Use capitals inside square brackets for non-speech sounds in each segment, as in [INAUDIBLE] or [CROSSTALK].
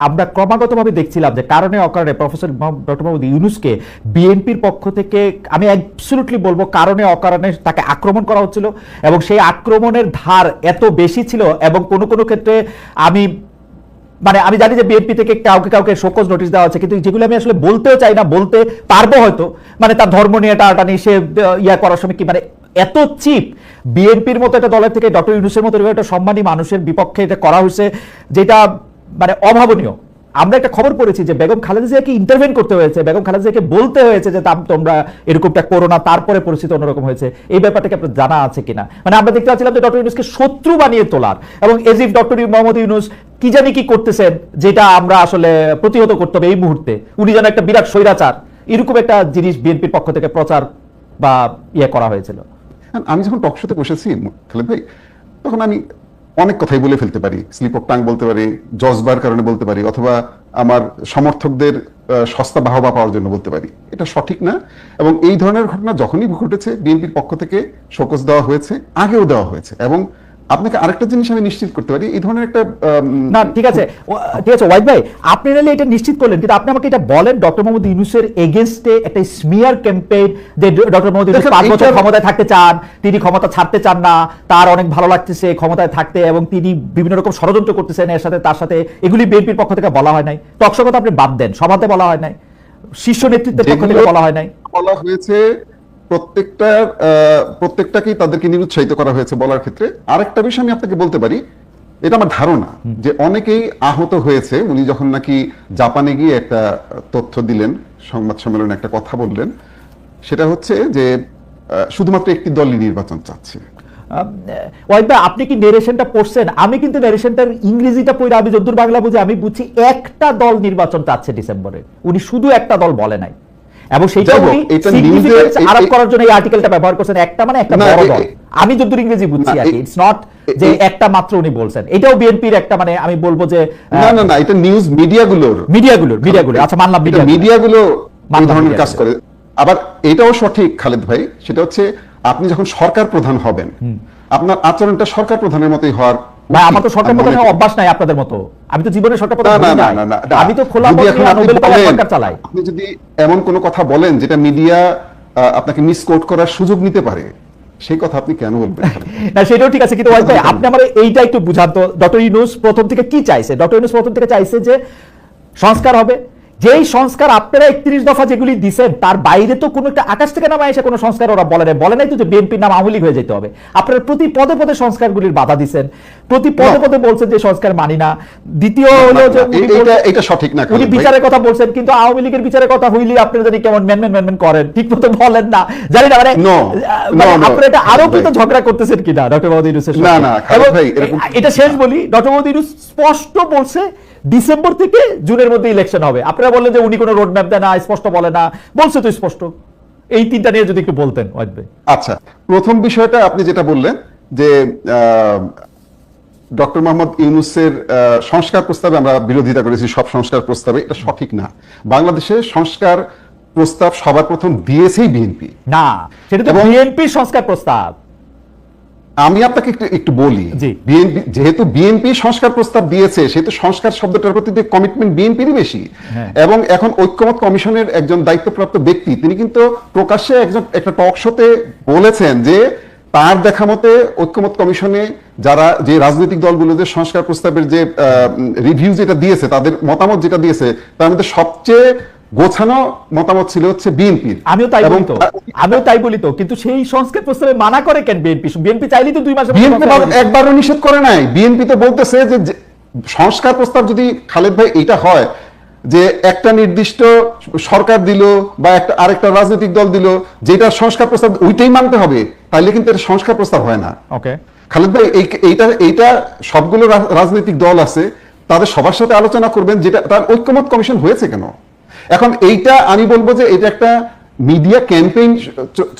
আমরা ক্রমাগতভাবে দেখছিলাম যে কারণে অকারণে প্রফেসর ডক্টর মোহাম্মদ ইউনুসকে বিএনপির পক্ষ থেকে আমি অ্যাবসলুটলি বলব কারণে অকারণে তাকে আক্রমণ করা হচ্ছিল এবং সেই আক্রমণের ধার এত বেশি ছিল এবং কোনো কোনো ক্ষেত্রে আমি মানে আমি জানি যে বিএনপি থেকে কাউকে কাউকে শোকজ নোটিশ দেওয়া হচ্ছে কিন্তু যেগুলো আমি আসলে বলতেও চাই না বলতে পারব হয়তো। মানে তার ধর্ম নিয়ে টাটানি সে আহ, ইয়া করার সময় কি মানে এত চিপ। বিএনপির মতো একটা দলের থেকে ডক্টর ইউনুসের মতো একটা সম্মানী মানুষের বিপক্ষে এটা করা হয়েছে যেটা মানে অভাবনীয়। আমরা একটা খবর পড়েছি যে বেগম খালেদা জিয়াকে ইন্টারভেন করতে হয়েছে বেগম খালেদা জিয়াকে বলতে হয়েছে যে তোমরা এরকমটা করো না তারপরে পরিস্থিতি অন্যরকম হয়েছে। এই ব্যাপারটাকে আপনার জানা আছে কিনা? মানে আমরা দেখতে পাচ্ছিলাম যে ডক্টর ইউনুসকে শত্রু বানিয়ে তোলার এবং এজিফ ডক্টর মোহাম্মদ ইউনুস কি জানি কি করতেছেন যেটা আমরা আসলে প্রতিহত করতে হবে এই মুহূর্তে। উনি যেন একটা বিরাট স্বৈরাচার এরকম একটা জিনিস বিএনপির পক্ষ থেকে প্রচার বা ইয়ে করা হয়েছিল। হ্যাঁ, আমি যখন টক শোতে বসেছি খালেদ ভাই তখন আমি অনেক কথাই বলে ফেলতে পারি, স্লিপ অফ টাং বলতে পারি জজবার কারণে বলতে পারি, অথবা আমার সমর্থকদের সস্তা বাহবা পাওয়ার জন্য বলতে পারি। এটা সঠিক না। এবং এই ধরনের ঘটনা যখনই ঘটেছে, বিএনপির পক্ষ থেকে শোকজ দেওয়া হয়েছে, আগেও দেওয়া হয়েছে। এবং আপনাকে আরেকটা জিনিস আমি নিশ্চিত করতে পারি এই ধরনের একটা না ঠিক আছে। ঠিক আছে ওয়াইদ ভাই আপনি নাহলে এটা নিশ্চিত করলেন কিন্তু আপনি আমাকে এটা বলেন ডক্টর মোহাম্মদ ইউনুসের এগেনস্টে একটা স্মিয়ার ক্যাম্পেইন যে ডক্টর মোহাম্মদ ইউনুস পাঁচ বছর ক্ষমতায় থাকতে চান তিনি ক্ষমতা ছাড়তে চান না তার অনেক ভালো লাগতেছে ক্ষমতায় থাকতে এবং তিনি বিভিন্ন রকম ষড়যন্ত্র করতেছেন এর সাথে তার সাথে এগুলি বিএনপির পক্ষ থেকে বলা হয় নাই। টকশো কথা আপনি বাদ দেন সভাতে বলা হয় নাই। শীর্ষ নেতৃত্বের পক্ষ থেকে বলা হয় নাই। বলা হয়েছে প্রত্যেকটার প্রত্যেকটাকেই তাদেরকে নিরুৎসাহিত করা হয়েছে বলার ক্ষেত্রে। আরেকটা বিষয় আমি আপনাকে বলতে পারি, এটা আমার ধারণা যে অনেকেই আহত হয়েছে। উনি যখন নাকি জাপানে গিয়ে একটা তথ্য দিলেন, সংবাদ সম্মেলনে একটা কথা বললেন, সেটা হচ্ছে যে শুধুমাত্র একটি দলই নির্বাচন চাচ্ছে। আপনি কি নেরেশনটা পড়ছেন? আমি কিন্তু নেরেশনটার ইংরেজিটা পড়ে আমি যদ্দূর বাংলা বুঝে, আমি বুঝছি একটা দল নির্বাচন চাচ্ছে ডিসেম্বরে। উনি শুধু একটা দল বলে নাই। এবং সেইটা এটা news-এ- আরোপ করার জন্য এই আর্টিকেলটা ব্যবহার করছেন একটা মানে একটা বড় দল। আমি যদ্দূর ইংরেজি বুঝছি আর ইটস নট যে একটা মাত্র উনি বলছেন। এটাও বিএনপির একটা মানে আমি বলব যে না না না এটা নিউজ মিডিয়াগুলোর মিডিয়াগুলোর মিডিয়াগুলো আচ্ছা মানলাম মিডিয়া মিডিয়াগুলো এই ধরনের কাজ করে। আবার এটাও সঠিক খালেদ ভাই সেটা হচ্ছে আপনি যখন সরকার প্রধান হবেন আপনার আচরণটা সরকার প্রধানের মতোই হওয়ার ভাই আমার তো সরকার। অভ্যাস নাই আপনাদের মতো। আমি তো জীবনে সরকার। আমি তো খোলা সরকার চালাই। আপনি যদি এমন কোনো কথা বলেন যেটা মিডিয়া আপনাকে মিসকোট করার সুযোগ নিতে পারে সেই কথা আপনি কেন বলবেন? [LAUGHS] না সেটাও ঠিক আছে কিন্তু ওয়াইফ ভাই [LAUGHS] আপনি আমার এইটা একটু বুঝান তো। ডক্টর ইউনুস প্রথম থেকে কি চাইছে? ডক্টর ইউনুস প্রথম থেকে চাইছে যে সংস্কার হবে। যেই সংস্কার আপনারা একত্রিশ দফা যেগুলি দিছেন তার বাইরে তো কোনো একটা আকাশ থেকে নামা এসে কোনো সংস্কার ওরা বলে নাই। বলে নাই তো যে বিএনপির নাম আওয়ামী লীগ হয়ে যেতে হবে। আপনারা প্রতি পদে পদে সংস্কারগুলির বাধা দিছেন। প্রতি পদে পদে বলছেন যে সংস্কার মানি না। দ্বিতীয় হলো যে এটা সঠিক না উনি বিচারের কথা বলছেন কিন্তু আওয়ামী লীগের বিচারের কথা হইলে আপনারা জানি কেমন ম্যানম্যান ম্যানম্যান করেন ঠিক মতো বলেন না। জানি না মানে মানে আপনারা এটা আরও। কিন্তু ঝগড়া করতেছেন কিনা ডক্টর মোহাম্মদ ইউনুসের না, না, এটা শেষ বলি ডক্টর মোহাম্মদ ইউনুস স্পষ্ট বলছে ডিসেম্বর থেকে জুনের মধ্যে ইলেকশন হবে। আপনারা বললেন যে উনি কোনো রোড ম্যাপ দেয় না স্পষ্ট বলে না। বলছে তো স্পষ্ট। এই তিনটা নিয়ে যদি একটু বলতেন ওয়াহিদ ভাই। আচ্ছা প্রথম বিষয়টা আপনি যেটা বললেন যে ডক্টর মোহাম্মদ ইউনুসের সংস্কার প্রস্তাবে আমরা বিরোধিতা করেছি সব সংস্কার প্রস্তাবে এটা সঠিক না। বাংলাদেশে সংস্কার প্রস্তাব সবার প্রথম দিয়েছেই বিএনপি। না সেটা তো বিএনপির সংস্কার প্রস্তাব। আমি আপনাকে একটু একটু বলি বিএনপি যেহেতু বিএনপি সংস্কার প্রস্তাব দিয়েছে সেহেতু সংস্কার শব্দটার প্রতি কমিটমেন্ট বিএনপিরই বেশি হ্যাঁ। এবং এখন ঐক্যমত কমিশনের একজন দায়িত্বপ্রাপ্ত ব্যক্তি তিনি কিন্তু প্রকাশ্যে একজন একটা টক শোতে বলেছেন যে তার দেখা মতে ঐক্যমত কমিশনে যারা যে রাজনৈতিক দলগুলো যে সংস্কার প্রস্তাবের যে রিভিউ যেটা দিয়েছে তাদের মতামত যেটা দিয়েছে তার মধ্যে সবচেয়ে গোছানো মতামত ছিল হচ্ছে বিএনপির। আমিও তাই বলি তো আমিও তাই বলি তো কিন্তু সেই সংস্কার প্রস্তাবে মানা করে কেন বিএনপি? বিএনপি চাইলেই তো দুই মধ্যে বিএনপি। একবারও নিষেধ করে নাই। বিএনপি তো বলতেছে যে সংস্কার প্রস্তাব যদি খালেদ ভাই এটা হয় যে একটা নির্দিষ্ট সরকার দিল বা একটা আরেকটা রাজনৈতিক দল দিল যেটা সংস্কার প্রস্তাব ওইটাই মানতে হবে তাইলে কিন্তু এটা সংস্কার প্রস্তাব হয় না। ওকে। খালেদ ভাই এই- এইটা এইটা সবগুলো রাজনৈতিক দল আছে তাদের সবার সাথে আলোচনা করবেন যেটা তার ঐক্যমত কমিশন হয়েছে কেন? এখন এইটা আমি বলব যে এটা একটা মিডিয়া ক্যাম্পেইন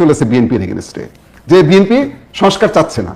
চলেছে বিএনপির এগেনস্টে যে বিএনপি সংস্কার চাচ্ছে না।